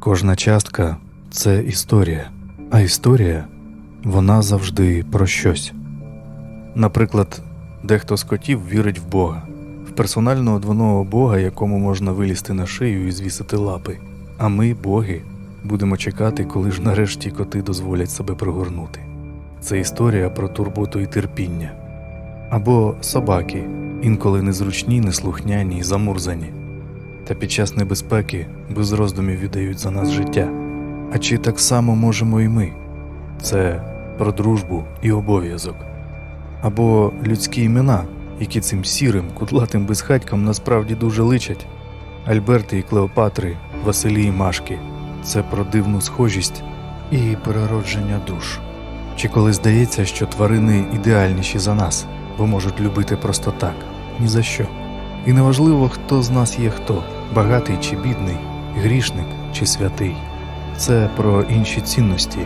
Кожна частка це історія, а історія вона завжди про щось. Наприклад, дехто з котів вірить в Бога, в персонального двоного Бога, якому можна вилізти на шию і звісити лапи. А ми, боги, будемо чекати, коли ж нарешті коти дозволять себе пригорнути. Це історія про турботу і терпіння. Або собаки, інколи незручні, неслухняні і замурзані, та під час небезпеки без роздумів віддають за нас життя. А чи так само можемо і ми? Це про дружбу і обов'язок. Або людські імена, які цим сірим, кудлатим безхатькам насправді дуже личать. Альберти і Клеопатри, Василі і Машки це про дивну схожість і переродження душ. Чи коли здається, що тварини ідеальніші за нас, бо можуть любити просто так, ні за що. І неважливо, хто з нас є хто, багатий чи бідний, грішник чи святий. Це про інші цінності.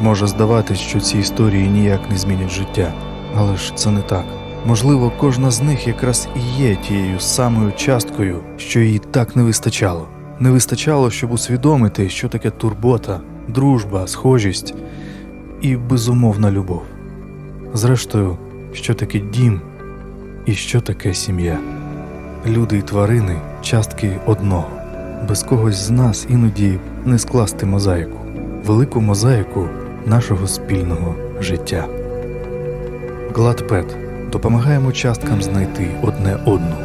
Може здаватись, що ці історії ніяк не змінять життя, але ж це не так. Можливо, кожна з них якраз і є тією самою часткою, що їй так не вистачало. Не вистачало, щоб усвідомити, що таке турбота, дружба, схожість і безумовна любов. Зрештою, що таке дім і що таке сім'я. Люди і тварини частки одного. Без когось з нас іноді не скласти мозаїку, велику мозаїку нашого спільного життя. Гладпет допомагаємо часткам знайти одне одну.